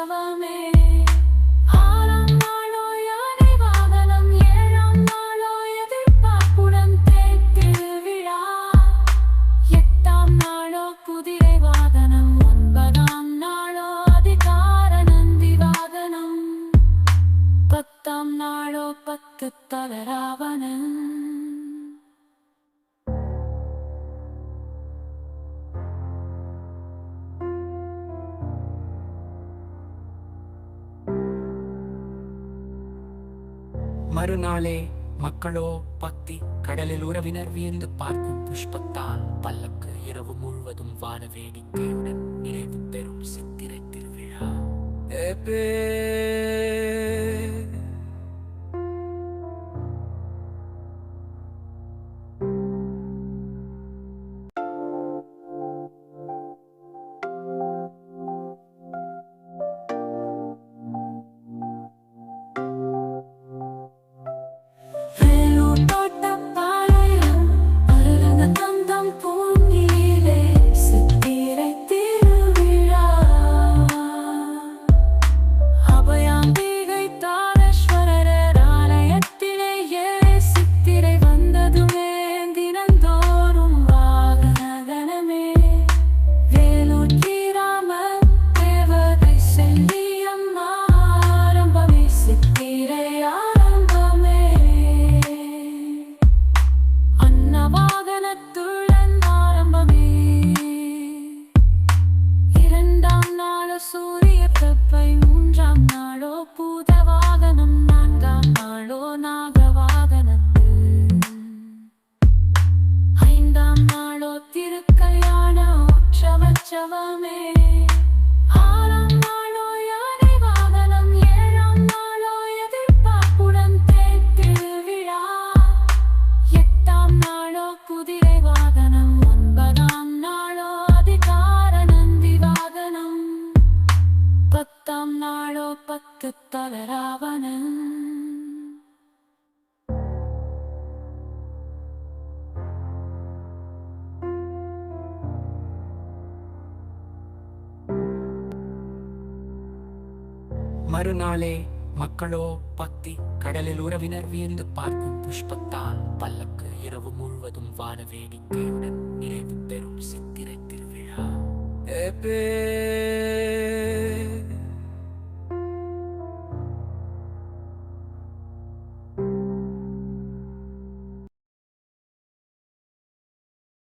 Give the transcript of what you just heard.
பிரபஞ்சவமே ஆறாம் நாளோ யானை வாகனம் ஏழாம் நாளோ எதிர்பார்ப்புடன் தேத்தில் விழா. எட்டாம் நாளோ குதிரை வாகனம் ஒன்பதாம் நாளோ அதிகார பத்து தலராவ மறுநாளே மக்களோ பக்தி கடலில் உறவினர் வியந்து பார்க்கும் புஷ்பத்தால் பல்லக்கு இரவு முழுவதும் வான வேடிக்கையுடன் நிறைவு பெறும் சித்திரை திருவிழா. அன்னவாகனத்துடன் ஆரம்பமே. இரண்டாம் நாளோ சூரிய பிரபை மூன்றாம் நாளோ பூத வாகனம் நான்காம் நாளோ நாகவாகனத்து ஐந்தாம் நாளோ திருக்கல்யாண உற்சவச்சவமே வாகனம் ஒன்பதாம் நாளோ அதிகார நந்தி வாகனம். பத்தாம் நாளோ பத்து தலராவணன் மறுநாளே மக்களோ பக்தி கடலில் உறவினர் வியந்து பார்க்கும் புஷ்பத்தால் பல்லக்கு. இரவு முழுவதும் வான வேடிக்கையுடன் நிறைவு பெறும் சித்திரை திருவிழா ஏபே.